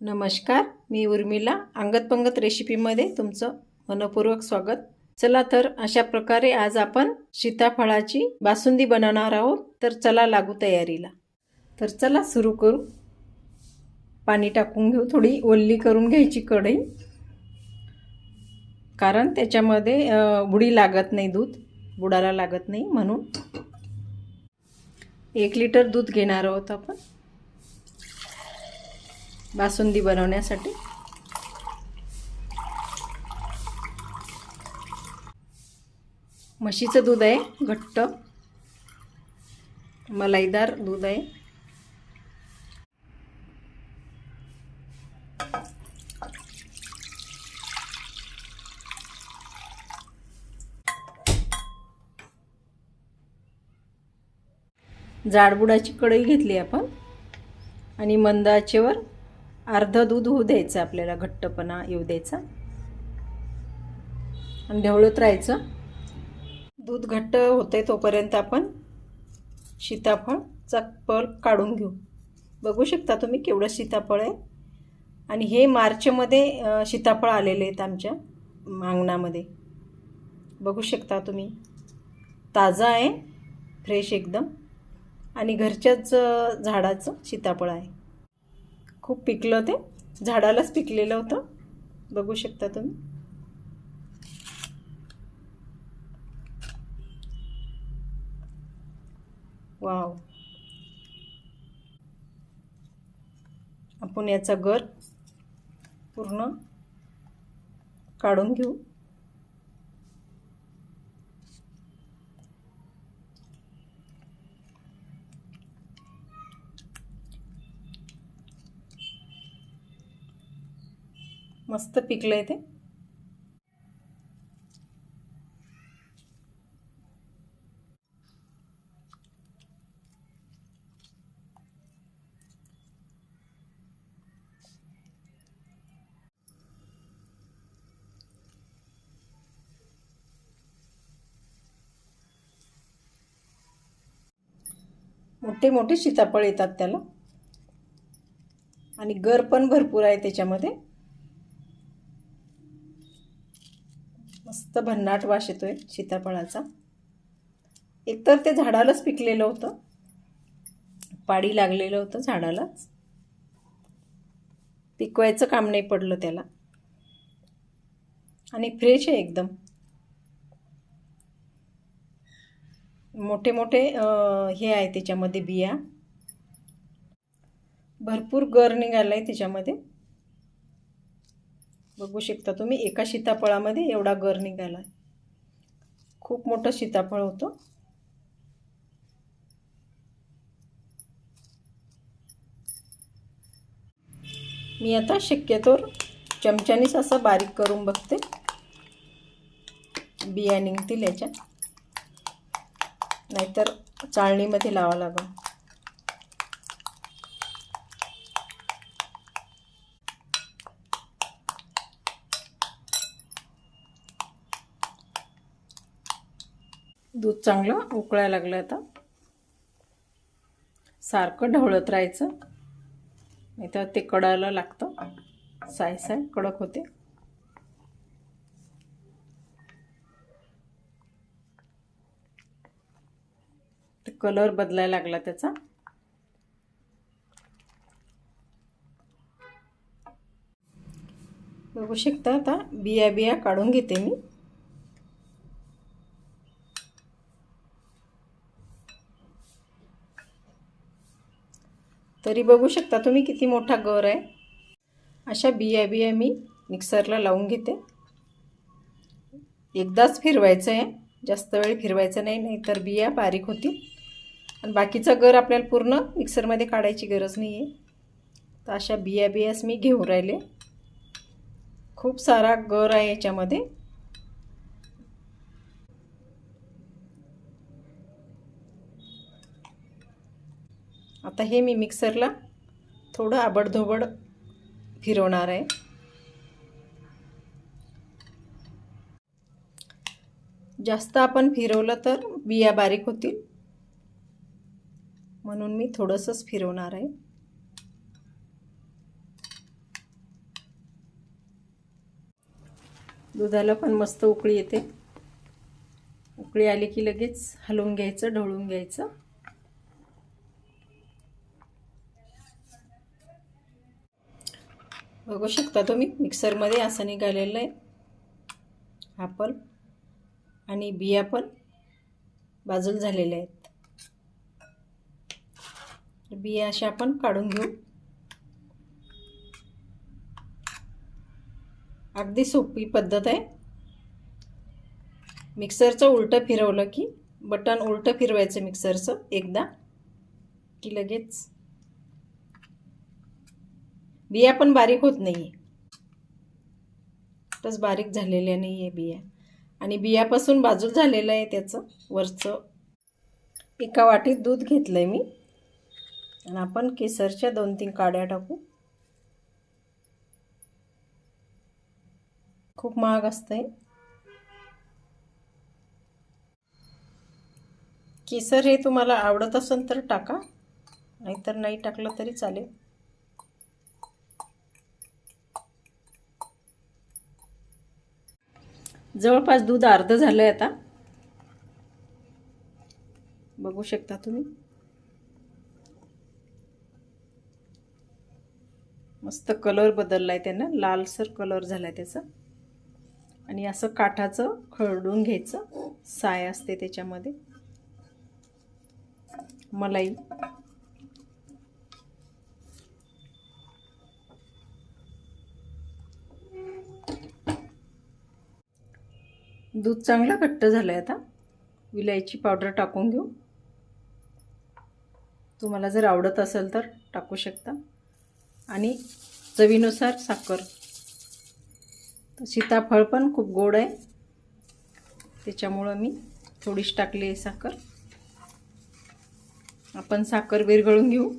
नमस्कार मी उर्मिला. अंगतपंगत रेसिपीमध्ये तुमचं मनपूर्वक स्वागत. चला तर अशा प्रकारे आज आपण सीताफळाची बासुंदी बनवणार आहोत. तर चला लागू तयारीला. तर चला सुरू करू. पाणी टाकून घेऊ. थोडी ओल्ली करून घ्यायची कढई. कारण त्याच्यामध्ये बुडी लागत नाही दूध. बुडाला लागत नाही म्हणून. एक लिटर दूध घेणार आहोत आपण. बासुंदी बनवण्यासाठी. म्हशीचं दूध आहे घट्ट. मलाईदार दूध आहे. जाडबुडाची कढई घेतली आपण. आणि मंद आचेवर अर्ध दूध होऊ द्यायचं आपल्याला घट्टपणा येऊ द्यायचा. आणि ढवळत राहायचं. दूध घट्ट होते तोपर्यंत आपण सीताफळचा पल्प काढून घेऊ. बघू शकता तुम्ही केवढं सीताफळ आहे. आणि हे मार्चमध्ये सीताफळ आलेले आहेत आमच्या अंगणामध्ये बघू शकता तुम्ही. ताजा आहे फ्रेश एकदम. आणि घरच्याच झाडाचं सीताफळ आहे. खूप पिकलं ते. झाडालाच पिकलेलं होतं. बघू शकता तुम्ही. वाव. आपण याचा गर पूर्ण काढून घेऊ. मस्त पिकलंय ते. मोठे मोठे सीताफळ येतात त्याला. आणि गर पण भरपूर आहे त्याच्यामध्ये. मस्त भन्नाट वास येतोय सीताफळाचा. एकतर ते झाडालाच पिकलेलं होतं. पाडी लागलेलं होतं झाडालाच. पिकवायचं काम नाही पडलं त्याला. आणि फ्रेश आहे एकदम. मोठे मोठे हे आहे त्याच्यामध्ये बिया. भरपूर गर निघाला आहे त्याच्यामध्ये. बघू शकता तुम्ही एका सीताफळामध्ये एवढा गर निघाला. खूप मोठं सीताफळ होतं. मी आता शक्यतोवर चमच्यानीच असं बारीक करून बघते. बिया निघतील याच्या नाहीतर चाळणीमध्ये लावा लागेल. दूध चांगलं उकळायला लागलं आता. सारखं ढवळत राहायचं. नाही तर ते कडायला लागतं. साय साय कडक होते. ते कलर बदलायला लागला त्याचा. बघू शकता आता बिया बिया काढून घेते मी. तरी बघू शकता तुम्ही किती मोठा गर आहे. अशा बिया बिया मी मिक्सरला लावून घेते. एकदाच फिरवायचं आहे. जास्त वेळ फिरवायचं नाही नाहीतर बिया बारीक होतील. आणि बाकीचा गर आपल्याला पूर्ण मिक्सरमध्ये काढायची गरज नाही आहे तर अशा बिया बियास मी घेऊन राहिले. खूप सारा गर आहे याच्यामध्ये. आता हे मी मिक्सरला थोडं आबडधोबड फिरवणार आहे. जास्त आपण फिरवलं तर बिया बारीक होतील. म्हणून मी थोडंसंच फिरवणार आहे. दुधाला पण मस्त उकळी येते. उकळी आली की लगेच हलवून घ्यायचं ढवळून घ्यायचं. बघू शकता तुम्ही. मिक्सरमध्ये असं निघालेलं आहे. ॲपल आणि बिया पण बाजूला झालेल्या आहेत. बिया अशा आपण काढून घेऊ. अगदी सोपी पद्धत आहे. मिक्सरचं उलटं फिरवलं की बटन उलटं फिरवायचं मिक्सरचं एकदा की लगेच. बिया पण बारीक होत नाही आहे तस बारीक झालेल्या नाही आहे बिया. आणि बियापासून बाजूल झालेलं आहे त्याचं वरचं. एका वाटीत दूध घेतलं आहे मी. आणि आपण केसरच्या दोन तीन काड्या टाकू. खूप महाग असतंय. केसर हे तुम्हाला आवडत असेल तर टाका. नाहीतर नाही टाकलं तरी चालेल. जवळपास दूध अर्ध झालं आहे आता. बघू शकता तुम्ही. मस्त कलर बदलला आहे त्यानं. लालसर कलर झाला आहे त्याचा. आणि असं काठाचं खरडून घ्यायचं. साय असते त्याच्यामध्ये. मलाई. दूध चांगलं घट्ट झालं आहे आता. विलायची पावडर टाकून घेऊ. तुम्हाला जर आवडत असेल तर टाकू शकता. आणि चवीनुसार साखर. सीताफळ पण खूप गोड आहे. त्याच्यामुळं मी थोडीशी टाकली आहे साखर. आपण साखर विरघळून घेऊ.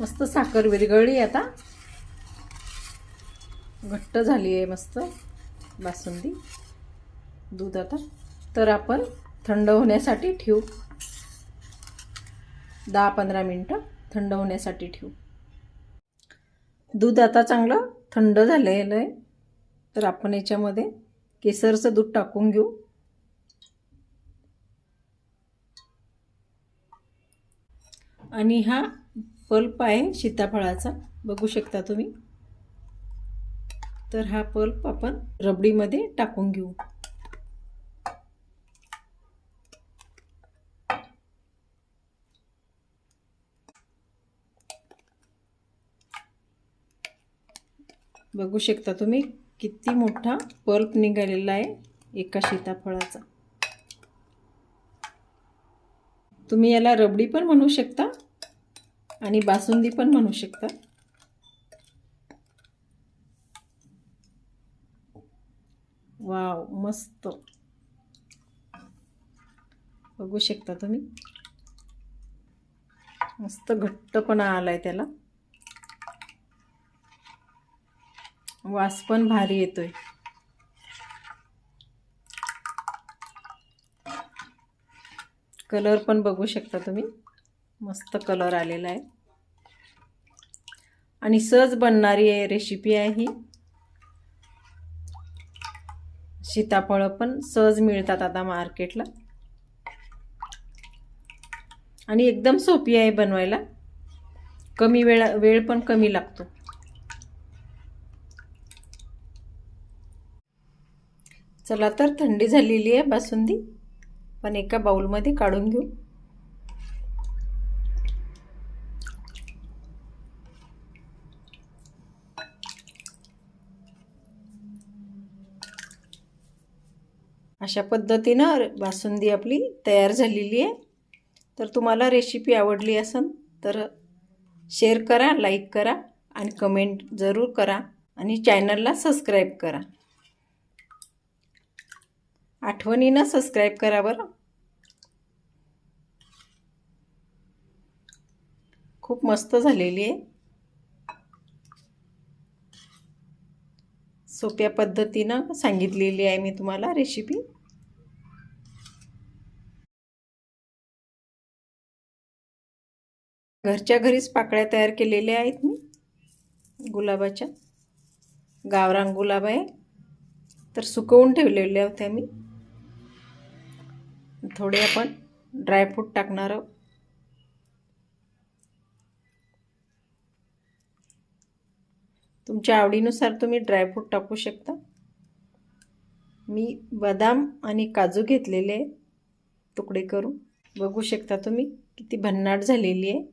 मस्त साखर विरघळली आता. घट्ट झाली आहे मस्त बासुंदी. दूध आता. तर आपण थंड होण्यासाठी ठेवू. दहा पंधरा मिनटं थंड होण्यासाठी ठेवू. दूध आता चांगलं थंड झालेलं आहे. तर आपण याच्यामध्ये केसरचं दूध टाकून घेऊ. आणि हा पल्प आहे सीताफळाचा. बघू शकता तुम्ही. तर हा पल्प आपण रबडीमध्ये टाकून घेऊ. बघू शकता तुम्ही किती मोठा पल्प निघालेला आहे एका सीताफळाचा. तुम्ही याला रबडी पण म्हणू शकता. आणि बासुंदी पण म्हणू शकता. वाव मस्त. बघू शकता तुम्ही. मस्त घट्टपणा आला आहे त्याला. वास पण भारी येतोय. कलर पण बघू शकता तुम्ही. मस्त कलर आलेला आहे. आणि सहज बनणारी आहे रेसिपी आहे ही. सीताफळं पण सहज मिळतात आता मार्केटला आणि एकदम सोपी आहे बनवायला. कमी वेळा वेळ पण कमी लागतो. चला तर थंडी झालेली आहे बासुंदी. पण एका बाउलमध्ये काढून घेऊ. अशा पद्धतीनं बासुंदी आपली तयार झालेली आहे. तर तुम्हाला रेसिपी आवडली असेल तर शेअर करा लाईक करा आणि कमेंट जरूर करा आणि चॅनलला सबस्क्राईब करा. आठवणीनं सबस्क्राईब करा बरं. खूप मस्त झालेली आहे. सोप्या पद्धतीनं सांगितलेली आहे मी तुम्हाला रेसिपी घरच्या घरीच पाकळ्या तयार केलेल्या आहेत मी. गुलाबाच्या. गावरांग गुलाब आहे. तर सुकवून ठेवलेल्या होत्या मी. थोडे आपण ड्रायफ्रूट टाकणार आहोत. तुमच्या आवडीनुसार तुम्ही ड्रायफ्रूट टाकू शकता. मी बदाम आणि काजू घेतलेले तुकडे करून. बघू शकता तुम्ही किती भन्नाट झालेली आहे.